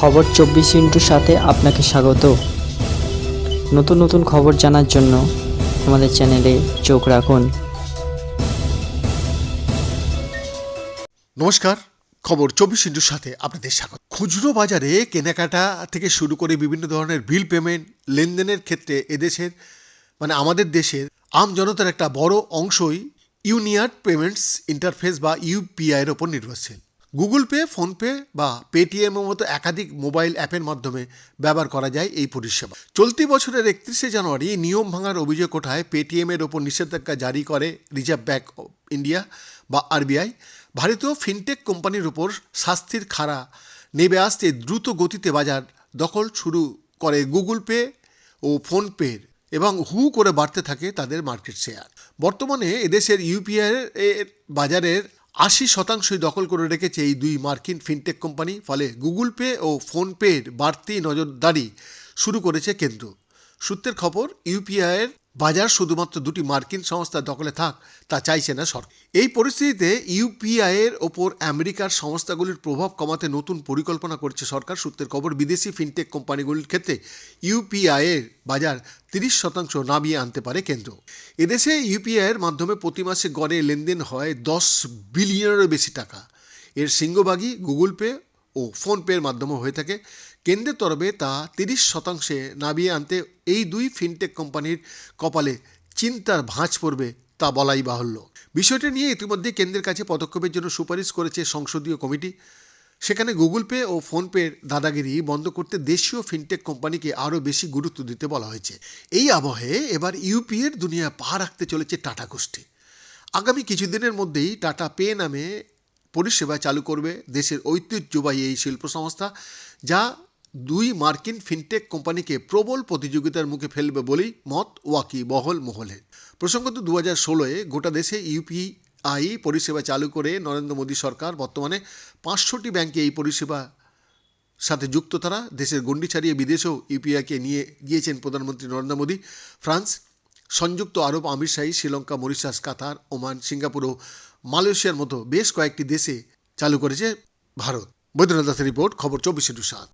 খবর চব্বিশ ইন্টুর সাথে আপনাকে স্বাগত। নতুন নতুন খবর জানার জন্য আমাদের চ্যানেলে চোখ রাখুন। নমস্কার, খবর চব্বিশ ইন্টুর সাথে আপনাদের স্বাগত। খুচরো বাজারে কেনাকাটা থেকে শুরু করে বিভিন্ন ধরনের বিল পেমেন্ট, লেনদেনের ক্ষেত্রে এদেশের মানে আমাদের দেশের আম জনতার একটা বড় অংশই ইউনিয়ার্ড পেমেন্টস ইন্টারফেস বা ইউপিআইয়ের ওপর নির্ভরশীল। গুগল পে ফোনপে বা পেটিএম এর মতো একাধিক মোবাইল অ্যাপের মাধ্যমে ব্যবহার করা যায় এই পরিষেবা। চলতি বছরের একত্রিশে জানুয়ারি নিয়ম ভাঙার অভিযোগ ওঠায় পেটিএম এর ওপর নিষেধাজ্ঞা জারি করে রিজার্ভ ব্যাংক অফ ইন্ডিয়া বা আরবিআই ভারতীয় ফিনটেক কোম্পানির উপর শাস্তির খাড়া নেমে আসতে দ্রুত গতিতে বাজার দখল শুরু করে গুগল পে ও ফোনপের এবং হু করে বাড়তে থাকে তাদের মার্কেট শেয়ার বর্তমানে এদেশের ইউপিআই এর বাজারের আশি শতাংশই দখল করে রেখেছে এই দুই মার্কিন ফিনটেক কোম্পানি। ফলে গুগল পে ও ফোনপের বাড়তি নজরদারি শুরু করেছে কেন্দ্র। সূত্রের খবর ইউপিআইয়ের বাজার শুধুমাত্র দুটি মার্কিন সংস্থা দখলে থাক, তা চাইছে না সরকার। এই পরিস্থিতিতে ইউপিআইয়ের ওপর আমেরিকার সংস্থাগুলির প্রভাব কমাতে নতুন পরিকল্পনা করছে সরকার। সূত্রের খবর, বিদেশি ফিনটেক কোম্পানিগুলির ক্ষেত্রে ইউপিআইয়ের বাজার তিরিশ শতাংশ নামিয়ে আনতে পারে কেন্দ্র। এদেশে ইউপিআইয়ের মাধ্যমে প্রতি মাসে গড়ে লেনদেন হয় দশ বিলিয়নেরও বেশি টাকা। এর সিংহভাগই গুগল পে ও ফোনপের মাধ্যমে হয়ে থাকে। কেন্দ্রের তরফে তা তিরিশ শতাংশে নামিয়ে আনতে এই দুই ফিনটেক কোম্পানির কপালে চিন্তার ভাঁজ পড়বে তা বলাই বাহুল্য। বিষয়টি নিয়ে ইতিমধ্যে কেন্দ্রের কাছে পদক্ষেপের জন্য সুপারিশ করেছে সংসদীয় কমিটি। সেখানে গুগল পে ও ফোনপের দাদাগিরি বন্ধ করতে দেশীয় ফিনটেক কোম্পানিকে আরও বেশি গুরুত্ব দিতে বলা হয়েছে। এই আবহে এবার ইউপিএর দুনিয়া পা রাখতে চলেছে টাটা গোষ্ঠী। আগামী কিছুদিনের মধ্যেই টাটা পে নামে পরিষেবা চালু করবে দেশের ঐতিহ্যবাহী এই শিল্প সংস্থা যা দুই মার্কিন ফিনটেক কোম্পানিকে প্রবল প্রতিযোগিতার মুখে ফেলবে বলেই মত ওয়াকি বহল মহলে। প্রসঙ্গত দু হাজার ষোলোয় গোটা দেশে ইউপিআই পরিষেবা চালু করে নরেন্দ্র মোদী সরকার। বর্তমানে পাঁচশোটি ব্যাংকে এই পরিষেবা সাথে যুক্ত তারা। দেশের গণ্ডি ছাড়িয়ে বিদেশেও ইউপিআইকে নিয়ে গিয়েছেন প্রধানমন্ত্রী নরেন্দ্র মোদী। ফ্রান্স সংযুক্ত আরব আমিরশাহী Sri Lanka, Mauritius, Qatar, Oman, Singapore ও মালয়েশিয়ার মতো বেশ কয়েকটি দেশে চালু করেছে ভারত। বৈদ্যনাথ দাসের রিপোর্ট, খবর চব্বিশে টু সাত।